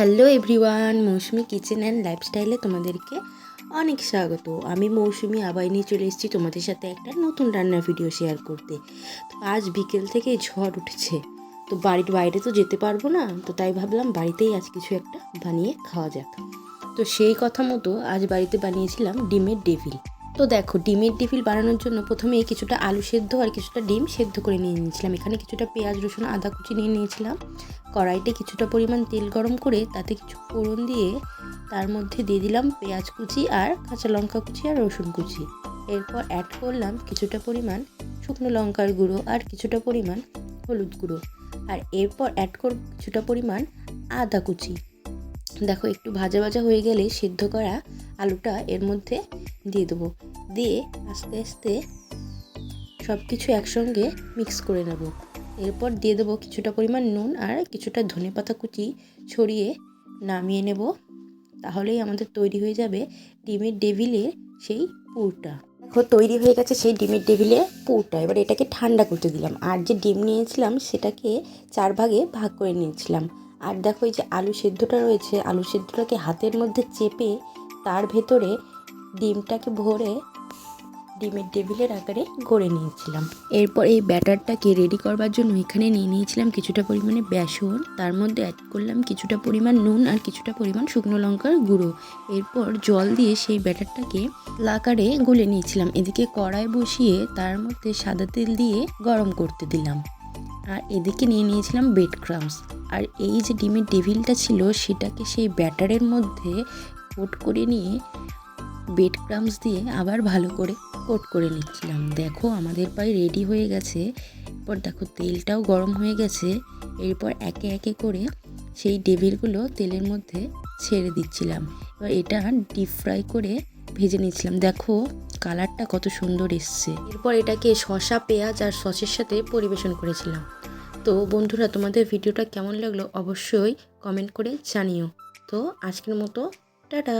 Hello everyone, Mousumi kitchen and লাইফস্টাইলে তোমাদেরকে অনেক স্বাগত। আমি মৌসুমি, আবার নিয়ে চলে এসেছি তোমাদের সাথে একটা নতুন রান্নার ভিডিও শেয়ার করতে। তো আজ বিকেল থেকে ঝড় উঠেছে। তো বাড়ির বাইরে তো যেতে পারব না, তো তাই ভাবলাম বাড়িতেই আজ কিছু একটা বানিয়ে খাওয়া যাক। তো সেই কথা মতো আজ বাড়িতে বানিয়েছিলাম ডিমের ডেভিল। তো দেখো, ডিমের ডেভিল বানানোর জন্য প্রথমে কিছুটা আলু সেদ্ধ আর কিছুটা ডিম সেদ্ধ করে নিয়ে নিয়েছিলাম। এখানে কিছুটা পেঁয়াজ, রসুন, আদা কুচি নিয়ে নিয়েছিলাম। কড়াইতে কিছুটা পরিমাণ তেল গরম করে তাতে কিছু ফোড়ন দিয়ে তার মধ্যে দিয়ে দিলাম পেঁয়াজ কুচি আর কাঁচা লঙ্কা কুচি আর রসুন কুচি। এরপর অ্যাড করলাম কিছুটা পরিমাণ শুকনো লঙ্কার গুঁড়ো আর কিছুটা পরিমাণ হলুদ গুঁড়ো। আর এরপর অ্যাড করব কিছুটা পরিমাণ আদা কুচি। দেখো, একটু ভাজা ভাজা হয়ে গেলে সিদ্ধ করা আলুটা এর মধ্যে দিয়ে দেবো। দিয়ে আস্তে আস্তে সব কিছু একসঙ্গে মিক্স করে নেব। এরপর দিয়ে দেবো কিছুটা পরিমাণ নুন আর কিছুটা ধনেপাতা কুচি ছড়িয়ে নামিয়ে নেব। তাহলেই আমাদের তৈরি হয়ে যাবে ডিমের ডেভিলের সেই পুরটা। দেখো, তৈরি হয়ে গেছে সেই ডিমের ডেভিলের পুরটা। এবার এটাকে ঠান্ডা করতে দিলাম। আর যে ডিম নিয়েছিলাম, সেটাকে চার ভাগে ভাগ করে নিয়েছিলাম। আর দেখো এই যে আলু সেদ্ধটা রয়েছে, আলু সেদ্ধটাকে হাতের মধ্যে চেপে তার ভেতরে ডিমটাকে ভরে ডিমের টেবিলের আকারে গড়ে নিয়েছিলাম। এরপর এই ব্যাটারটাকে রেডি করবার জন্য এখানে নিয়ে নিয়েছিলাম কিছুটা পরিমাণে বেসন, তার মধ্যে অ্যাড করলাম কিছুটা পরিমাণ নুন আর কিছুটা পরিমাণ শুকনো লঙ্কার গুঁড়ো। এরপর জল দিয়ে সেই ব্যাটারটাকে লাকারে গুলে নিয়েছিলাম। এদিকে কড়াই বসিয়ে তার মধ্যে সাদা তেল দিয়ে গরম করতে দিলাম। আর এদিকে নিয়ে নিয়েছিলাম বেড ক্রামস আর এই যে ডিমের ডেভিলটা ছিল, সেটাকে সেই ব্যাটারের মধ্যে কোট করে নিয়ে বেড ক্রামস দিয়ে আবার ভালো করে কোট করে নিচ্ছিলাম। দেখো, আমাদের প্রায় রেডি হয়ে গেছে। এরপর দেখো, তেলটাও গরম হয়ে গেছে। এরপর একে একে করে সেই ডেভিলগুলো তেলের মধ্যে ছেড়ে দিচ্ছিলাম। এবার এটা ডিপ ফ্রাই করে ভেজে নিচ্ছিলাম। দেখো কালারটা কত সুন্দর এসছে। এরপর এটাকে শসা, পেঁয়াজ আর সসের সাথে পরিবেশন করেছিলাম। তো বন্ধুরা তোমাদের ভিডিওটা কেমন লাগল অবশ্যই কমেন্ট করে জানিও। তো আজকের মতো টাটা!